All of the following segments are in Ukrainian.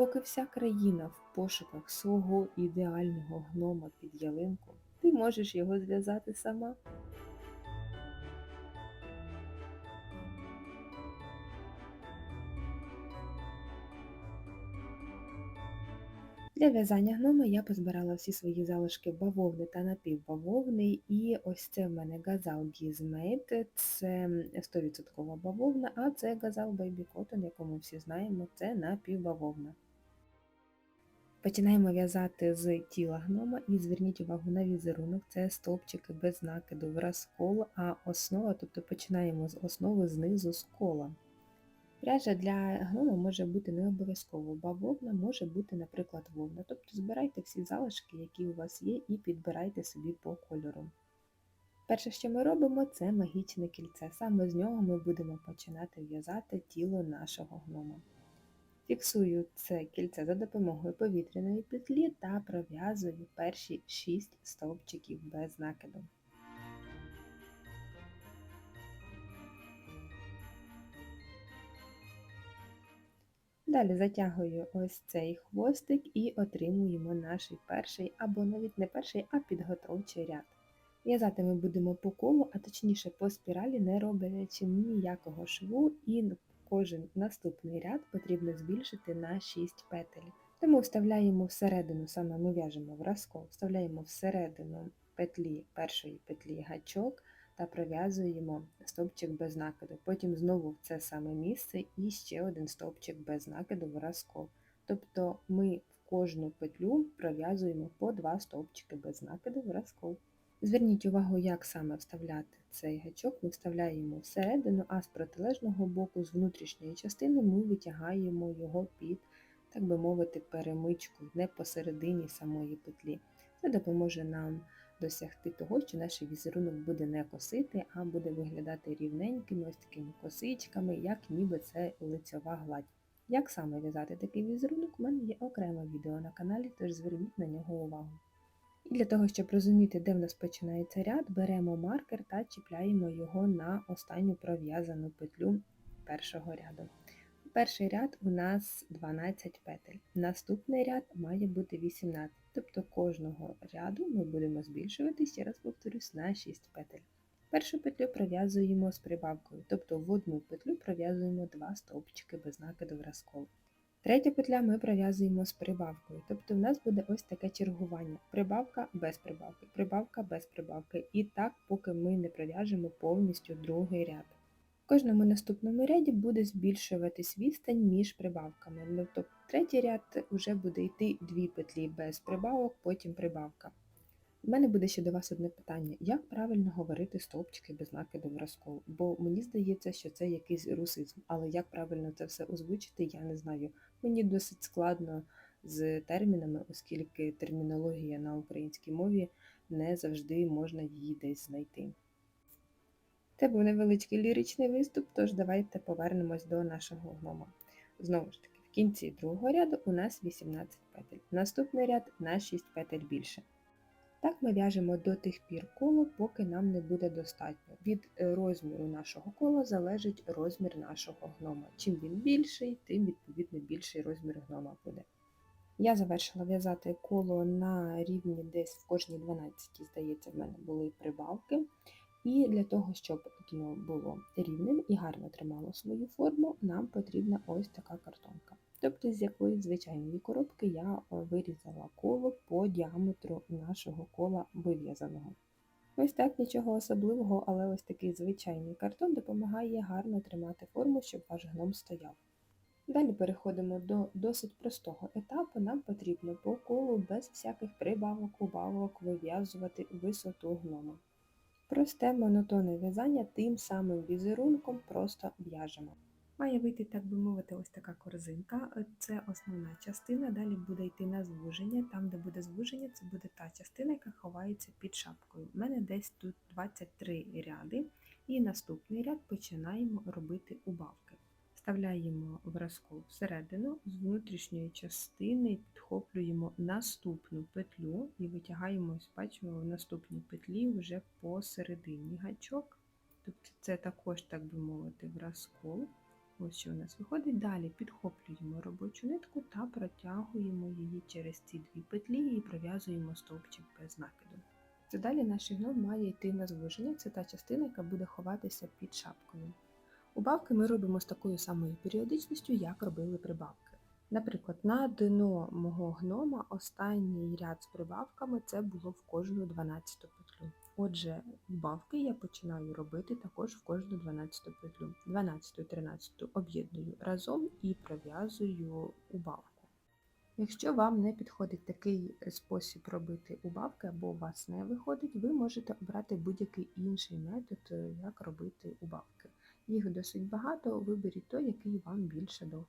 Поки вся країна в пошуках свого ідеального гнома під ялинку, ти можеш його зв'язати сама. Для в'язання гнома я позбирала всі свої залишки бавовни та напівбавовни, і ось це в мене газал Gizmade, це 100% бавовна, а це газал Baby Cotton, яку ми всі знаємо, це напівбавовна. Починаємо в'язати з тіла гнома і зверніть увагу на візерунок, це стовпчики без накиду розкол, а основа, тобто починаємо з основи знизу з кола. Пряжа для гнома може бути не обов'язково, бавовна може бути, наприклад, вовна. Тобто збирайте всі залишки, які у вас є, і підбирайте собі по кольору. Перше, що ми робимо, це магічне кільце. Саме з нього ми будемо починати в'язати тіло нашого гнома. Фіксую це кільце за допомогою повітряної петлі та пров'язую перші 6 стовпчиків без накиду. Далі затягую ось цей хвостик і отримуємо наш перший, або навіть не перший, а підготовчий ряд. В'язати ми будемо по колу, а точніше по спіралі, не роблячи ніякого шву, і кожен наступний ряд потрібно збільшити на 6 петель. Тому вставляємо всередину, саме ми в'яжемо в вставляємо всередину петлі першої петлі гачок та пров'язуємо стовпчик без накиду. Потім знову в це саме місце і ще один стовпчик без накиду в розкол. Тобто ми в кожну петлю пров'язуємо по два стовпчики без накиду в розкол. Зверніть увагу, як саме вставляти цей гачок. Ми вставляємо всередину, а з протилежного боку, з внутрішньої частини, ми витягаємо його під, так би мовити, перемичку не посередині самої петлі. Це допоможе нам досягти того, що наш візерунок буде не косити, а буде виглядати рівненькими ось такими косичками, як ніби це лицьова гладь. Як саме в'язати такий візерунок, у мене є окреме відео на каналі, тож зверніть на нього увагу. І для того, щоб розуміти, де в нас починається ряд, беремо маркер та чіпляємо його на останню пров'язану петлю першого ряду. Перший ряд у нас 12 петель. Наступний ряд має бути 18, тобто кожного ряду ми будемо збільшувати, ще раз повторюсь, на 6 петель. Першу петлю пров'язуємо з прибавкою, тобто в одну петлю пров'язуємо 2 стовпчики без накиду в розкол. Третя петля ми пров'язуємо з прибавкою, тобто в нас буде ось таке чергування. Прибавка без прибавки, прибавка без прибавки. І так, поки ми не пров'яжемо повністю другий ряд В кожному наступному ряді буде збільшуватись відстань між прибавками. Тобто третій ряд вже буде йти дві петлі без прибавок, потім прибавка. У мене буде ще до вас одне питання: як правильно говорити стовпчики без накиду в розкол? Бо мені здається, що це якийсь русизм, але як правильно це все озвучити, я не знаю. Мені досить складно з термінами, оскільки термінологія на українській мові не завжди можна її десь знайти. Це був невеличкий ліричний виступ, тож давайте повернемось до нашого гнома. Знову ж таки, в кінці другого ряду у нас 18 петель. Наступний ряд на 6 петель більше. Так ми в'яжемо до тих пір коло, поки нам не буде достатньо. Від е, розміру нашого кола залежить розмір нашого гнома. Чим він більший, тим відповідно більший розмір гнома буде. Я завершила в'язати коло на рівні десь в кожній 12, здається, в мене були прибавки. І для того, щоб дно було рівним і гарно тримало свою форму, нам потрібна ось така картонка. Тобто з якоїсь звичайної коробки я вирізала коло по діаметру нашого кола вив'язаного. Ось так нічого особливого, але ось такий звичайний картон допомагає гарно тримати форму, щоб ваш гном стояв. Далі переходимо до досить простого етапу. Нам потрібно по колу без всяких прибавок, убавок вив'язувати висоту гнома. Просте монотонне в'язання тим самим візерунком просто в'яжемо. Має вийти, так би мовити, ось така корзинка. Це основна частина, далі буде йти на звуження. Там, де буде звуження, це буде та частина, яка ховається під шапкою. У мене десь тут 23 ряди, і наступний ряд починаємо робити убавки. Вставляємо вразку всередину, з внутрішньої частини підхоплюємо наступну петлю і витягаємо, бачимо, в наступній петлі вже посередині гачок. Тобто це також, так би мовити, в розкол. Ось що у нас виходить. Далі підхоплюємо робочу нитку та протягуємо її через ці дві петлі і пров'язуємо стовпчик без накиду. Це далі наш гном має йти на звуження, це та частина, яка буде ховатися під шапкою. Убавки ми робимо з такою самою періодичністю, як робили прибавки. Наприклад, на дно мого гнома останній ряд з прибавками це було в кожну 12 петлю. Отже, убавки я починаю робити також в кожну 12 петлю. 12 13 об'єдную разом і пров'язую убавку. Якщо вам не підходить такий спосіб робити убавки або у вас не виходить, ви можете обрати будь-який інший метод, е, як робити убавки. Їх досить багато, виберіть той, який вам більше до.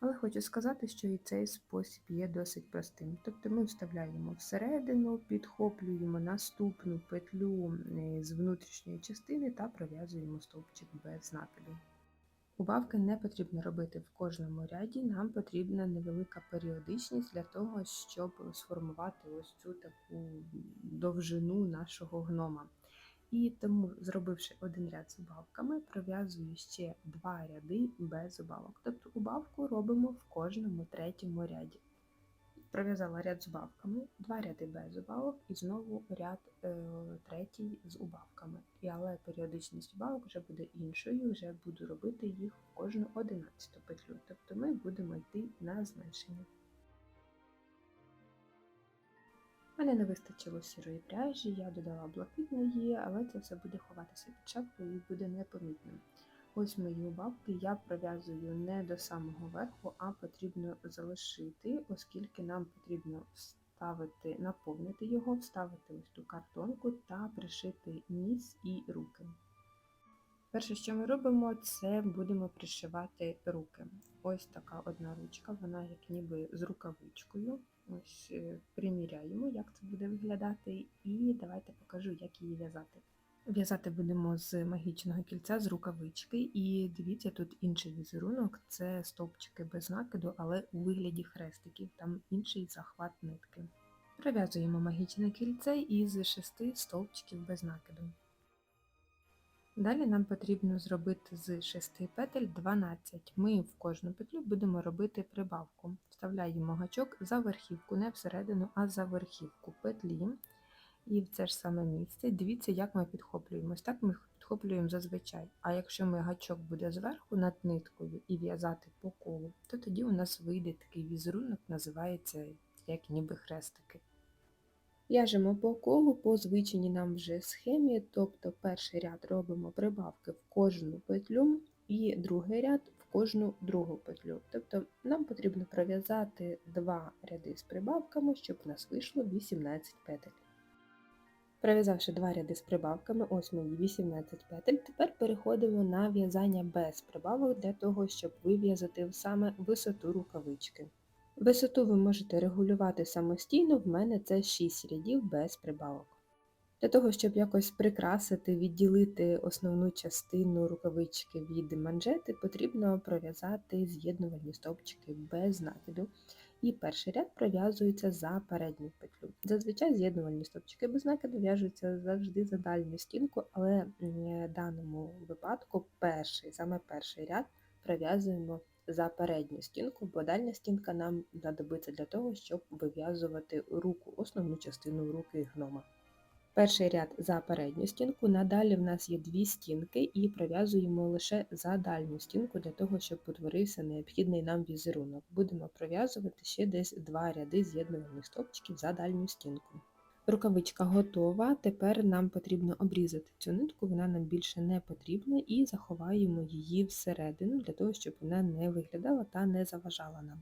Але хочу сказати, що і цей спосіб є досить простим. Тобто ми вставляємо всередину, підхоплюємо наступну петлю е, з внутрішньої частини та пров'язуємо стовпчик без накиду. Убавки не потрібно робити в кожному ряді, нам потрібна невелика періодичність для того, щоб сформувати ось цю таку довжину нашого гнома. І тому, зробивши один ряд з убавками, пров'язую ще два ряди без убавок. Тобто убавку робимо в кожному третьому ряді. Пров'язала ряд з убавками, два ряди без убавок і знову ряд е, третій з убавками. І, але періодичність убавок вже буде іншою, вже буду робити їх в кожну 11 петлю. Тобто ми будемо йти на зменшення. Мене не вистачило сірої пряжі, я додала блакитної, але це все буде ховатися під шапкою і буде непомітним. Ось мої убавки я пров'язую не до самого верху, а потрібно залишити, оскільки нам потрібно вставити, наповнити його, вставити ось ту картонку та пришити ніс і руки. Перше, що ми робимо, це будемо пришивати руки. Ось така одна ручка, вона як ніби з рукавичкою. Ось е, приміряємо, як це буде виглядати, і давайте покажу, як її в'язати. В'язати будемо з магічного кільця з рукавички, і дивіться, тут інший візерунок це стовпчики без накиду, але у вигляді хрестиків, там інший захват нитки. Прив'язуємо магічне кільце із шести стовпчиків без накиду. Далі нам потрібно зробити з 6 петель 12. Ми в кожну петлю будемо робити прибавку. Вставляємо гачок за верхівку, не всередину, а за верхівку петлі. І в це ж саме місце. Дивіться, як ми підхоплюємо. Ось так ми підхоплюємо зазвичай. А якщо ми гачок буде зверху над ниткою і в'язати по колу, то тоді у нас вийде такий візерунок, називається як ніби хрестики. В'яжемо по колу по звичайній нам вже схемі, тобто перший ряд робимо прибавки в кожну петлю і другий ряд в кожну другу петлю. Тобто нам потрібно пров'язати два ряди з прибавками, щоб у нас вийшло 18 петель. Пров'язавши два ряди з прибавками, ось мої 18 петель, тепер переходимо на в'язання без прибавок для того, щоб вив'язати саме висоту рукавички. Висоту ви можете регулювати самостійно, в мене це 6 рядів без прибавок. Для того, щоб якось прикрасити, відділити основну частину рукавички від манжети, потрібно пров'язати з'єднувальні стовпчики без накиду. І перший ряд пров'язується за передню петлю. Зазвичай з'єднувальні стовпчики без накиду в'яжуться завжди за дальню стінку, але в даному випадку перший, саме перший ряд пров'язуємо за передню стінку, бо дальня стінка нам знадобиться для того, щоб вив'язувати руку, основну частину руки гнома. Перший ряд за передню стінку, надалі в нас є дві стінки і пров'язуємо лише за дальню стінку для того, щоб утворився необхідний нам візерунок. Будемо пров'язувати ще десь два ряди з'єднуваних стовпчиків за дальню стінку. Рукавичка готова, тепер нам потрібно обрізати цю нитку, вона нам більше не потрібна, і заховаємо її всередину, для того, щоб вона не виглядала та не заважала нам.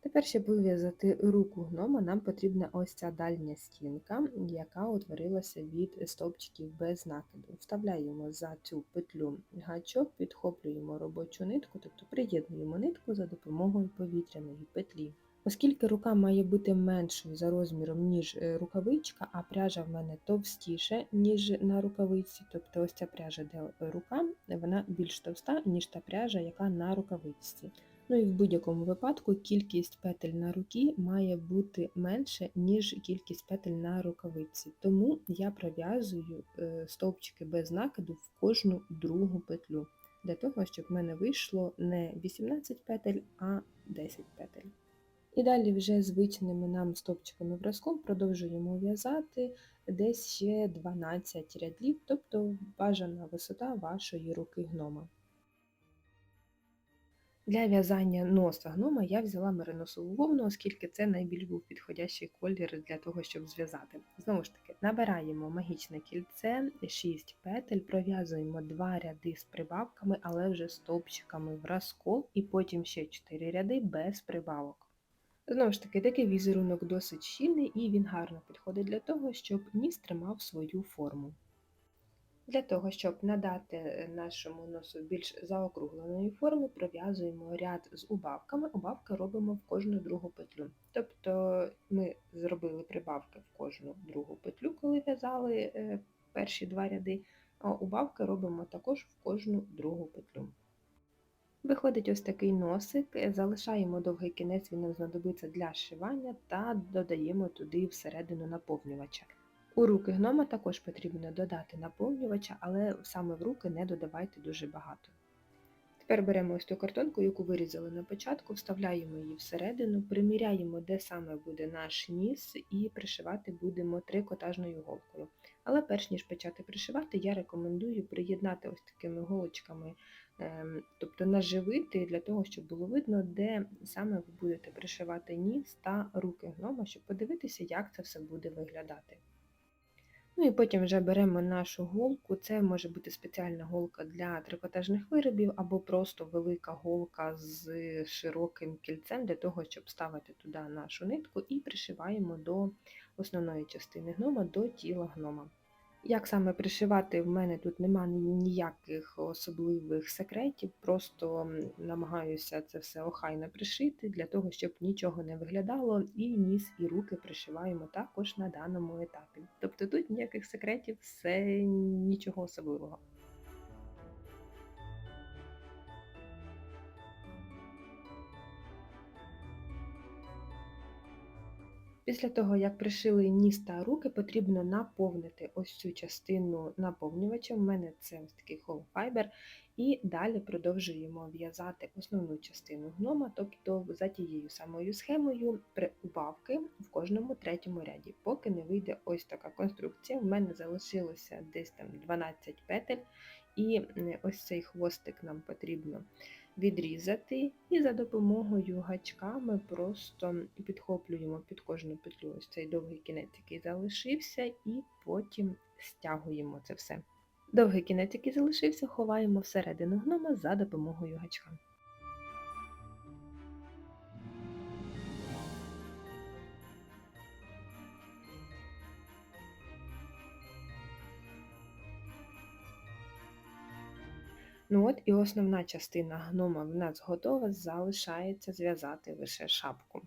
Тепер, щоб вив'язати руку гнома, нам потрібна ось ця дальня стінка, яка утворилася від стовпчиків без накиду. Вставляємо за цю петлю гачок, підхоплюємо робочу нитку, тобто приєднуємо нитку за допомогою повітряної петлі. Оскільки рука має бути меншою за розміром, ніж е, рукавичка, а пряжа в мене товстіша, ніж на рукавиці, тобто ось ця пряжа, де рука, вона більш товста, ніж та пряжа, яка на рукавичці. Ну і в будь-якому випадку кількість петель на рукі має бути менше, ніж кількість петель на рукавиці. Тому я пров'язую е, стовпчики без накиду в кожну другу петлю. для того, щоб в мене вийшло не 18 петель, а 10 петель. І далі вже звичними нам стопчиками вразком продовжуємо в'язати десь ще 12 рядів, тобто бажана висота вашої руки гнома. Для в'язання носа гнома я взяла мериносову вовну, оскільки це найбільш був підходящий колір для того, щоб зв'язати. Знову ж таки, набираємо магічне кільце, 6 петель, пров'язуємо 2 ряди з прибавками, але вже стовпчиками в і потім ще 4 ряди без прибавок. Знову ж таки, такий візерунок досить щільний і він гарно підходить для того, щоб ніс тримав свою форму. Для того, щоб надати нашому носу більш заокругленої форми, пров'язуємо ряд з убавками. Убавки робимо в кожну другу петлю. Тобто ми зробили прибавки в кожну другу петлю, коли в'язали е, перші два ряди, а убавки робимо також в кожну другу петлю. Виходить ось такий носик, е, залишаємо довгий кінець, він нам знадобиться для шивання та додаємо туди всередину наповнювача. У руки гнома також потрібно додати наповнювача, але саме в руки не додавайте дуже багато. Тепер беремо ось ту картонку, яку вирізали на початку, вставляємо її всередину, приміряємо, де саме буде наш ніс, і пришивати будемо трикотажною голкою. Але перш ніж почати пришивати, я рекомендую приєднати ось такими голочками, тобто наживити для того, щоб було видно, де саме ви будете пришивати ніс та руки гнома, щоб подивитися, як це все буде виглядати. Ну і потім вже беремо нашу голку. Це може бути спеціальна голка для трикотажних виробів, або просто велика голка з широким кільцем для того, щоб ставити туди нашу нитку і пришиваємо до основної частини гнома, до тіла гнома. Як саме пришивати, в мене тут нема ніяких особливих секретів, просто намагаюся це все охайно пришити, для того, щоб нічого не виглядало, і ніс, і руки пришиваємо також на даному етапі. Тобто тут ніяких секретів, все нічого особливого. Після того, як пришили ніс та руки, потрібно наповнити ось цю частину наповнювачем. У мене це ось такий Fiber, і далі продовжуємо в'язати основну частину гнома, тобто за тією самою схемою убавки в кожному третьому ряді, поки не вийде ось така конструкція. В мене залишилося десь там 12 петель, і ось цей хвостик нам потрібно відрізати, і за допомогою гачка ми просто підхоплюємо під кожну петлю ось цей довгий кінець, який залишився, і потім стягуємо це все. Довгий кінець, який залишився, ховаємо всередину гнома за допомогою гачка. Ну от і основна частина гнома в нас готова, залишається зв'язати лише шапку.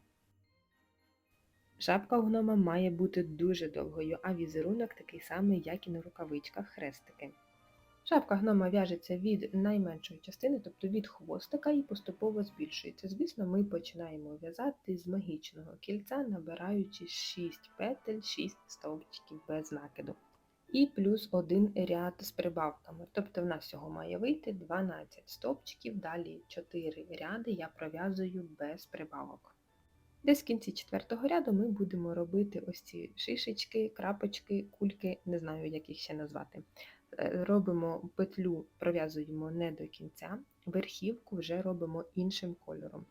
Шапка у гнома має бути дуже довгою, а візерунок такий самий, як і на рукавичках хрестики. Шапка гнома в'яжеться від найменшої частини, тобто від хвостика, і поступово збільшується. Звісно, ми починаємо в'язати з магічного кільця, набираючи 6 петель, 6 стовпчиків без накиду і плюс один ряд з прибавками. Тобто в нас всього має вийти 12 стовпчиків, далі 4 ряди я пров'язую без прибавок. Десь в кінці четвертого ряду ми будемо робити ось ці шишечки, крапочки, кульки, не знаю, як їх ще назвати. Е, робимо петлю, пров'язуємо не до кінця, верхівку вже робимо іншим кольором.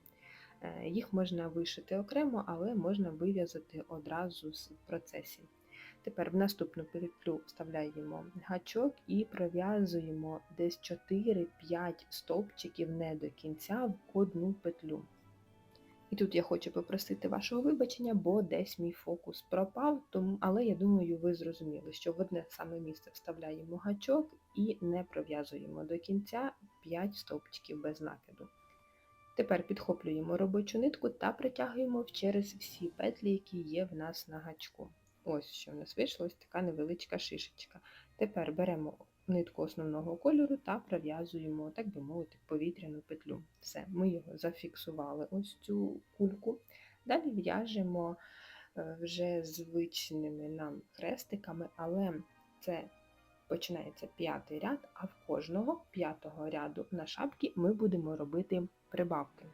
Е, їх можна вишити окремо, але можна вив'язати одразу в процесі. Тепер в наступну петлю вставляємо гачок і пров'язуємо десь 4-5 стовпчиків не до кінця в одну петлю. І тут я хочу попросити вашого вибачення, бо десь мій фокус пропав, тому, але я думаю, ви зрозуміли, що в одне саме місце вставляємо гачок і не пров'язуємо до кінця 5 стовпчиків без накиду. Тепер підхоплюємо робочу нитку та притягуємо через всі петлі, які є в нас на гачку. Ось що в нас вийшла ось така невеличка шишечка. Тепер беремо нитку основного кольору та пров'язуємо, так би мовити, повітряну петлю. Все, ми його зафіксували, ось цю кульку. Далі в'яжемо е, вже звичними нам хрестиками, але це починається п'ятий ряд, а в кожного п'ятого ряду на шапці ми будемо робити прибавки.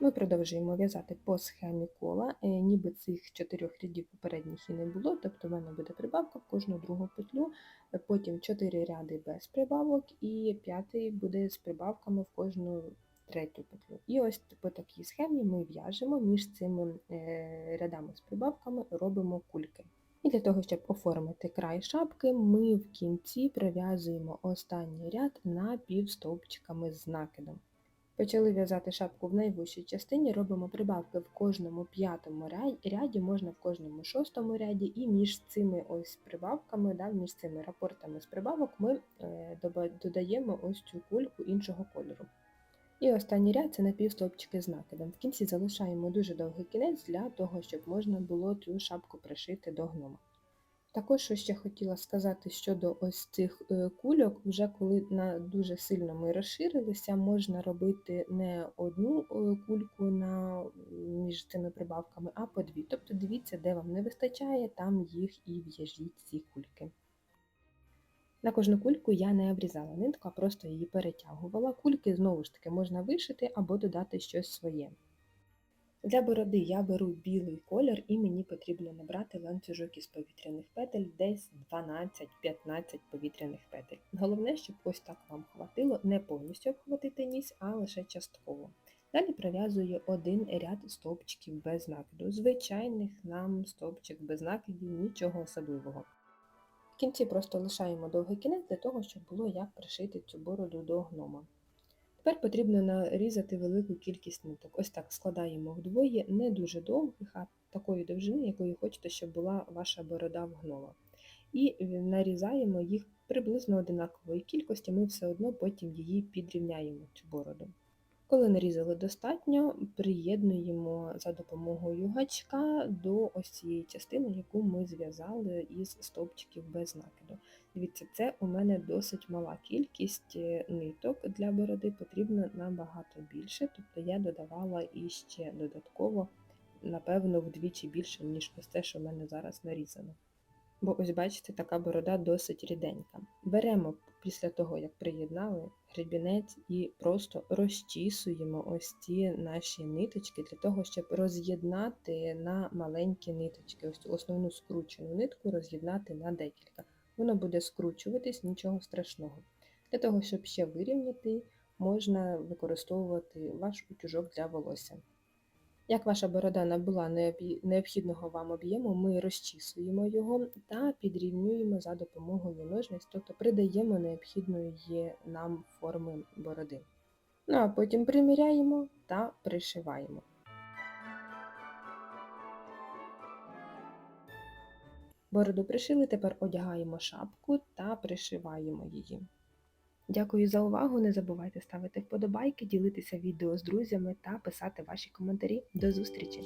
Ми продовжуємо в'язати по схемі кола, е, ніби цих чотирьох рядів попередніх і не було, тобто в мене буде прибавка в кожну другу петлю, е, потім 4 ряди без прибавок і п'ятий буде з прибавками в кожну третю петлю. І ось по такій схемі ми в'яжемо між цими е, рядами з прибавками робимо кульки. І для того, щоб оформити край шапки, ми в кінці прив'язуємо останній ряд напівстовпчиками з накидом. Почали в'язати шапку в найвищій частині, робимо прибавки в кожному п'ятому ряді, можна в кожному шостому ряді, і між цими ось прибавками, да, між цими рапортами з прибавок ми е, додаємо ось цю кульку іншого кольору. І останній ряд це напівстовпчики з накидом. В кінці залишаємо дуже довгий кінець для того, щоб можна було цю шапку пришити до гнома. Також що ще хотіла сказати щодо ось цих е, кульок, вже коли на дуже сильно ми розширилися, можна робити не одну е, кульку на, між цими прибавками, а по дві. Тобто дивіться, де вам не вистачає, там їх і в'яжіть ці кульки. На кожну кульку я не обрізала нитку, а просто її перетягувала. Кульки знову ж таки можна вишити або додати щось своє. Для бороди я беру білий колір і мені потрібно набрати ланцюжок із повітряних петель десь 12-15 повітряних петель. Головне, щоб ось так вам хватило не повністю обхватити ніс, а лише частково. Далі пров'язую один ряд стовпчиків без накиду. Звичайних нам стовпчик без накидів, нічого особливого. В кінці просто лишаємо довгий кінець для того, щоб було як пришити цю бороду до гнома. Тепер потрібно нарізати велику кількість ниток. Ось так складаємо вдвоє, не дуже довгих, а такої довжини, якої хочете, щоб була ваша борода в. І нарізаємо їх приблизно одинакової кількості, ми все одно потім її підрівняємо, цю бороду. Коли нарізали достатньо, приєднуємо за допомогою гачка до ось цієї частини, яку ми зв'язали із стовпчиків без накиду. Дивіться, це у мене досить мала кількість е, ниток для бороди, потрібно набагато більше, тобто я додавала іще додатково, напевно, вдвічі більше, ніж ось те, що в мене зараз нарізано. Бо ось бачите, така борода досить ріденька. Беремо після того, як приєднали гребінець і просто розчісуємо ось ці наші ниточки для того, щоб роз'єднати на маленькі ниточки. Ось основну скручену нитку роз'єднати на декілька. Воно буде скручуватись, нічого страшного. Для того, щоб ще вирівняти, можна використовувати ваш утюжок для волосся. Як ваша борода набула необхідного вам об'єму, ми розчісуємо його та підрівнюємо за допомогою ножниць, тобто придаємо необхідної нам форми бороди. Ну а потім приміряємо та пришиваємо. Бороду пришили, тепер одягаємо шапку та пришиваємо її. Дякую за увагу! Не забувайте ставити вподобайки, ділитися відео з друзями та писати ваші коментарі. До зустрічі!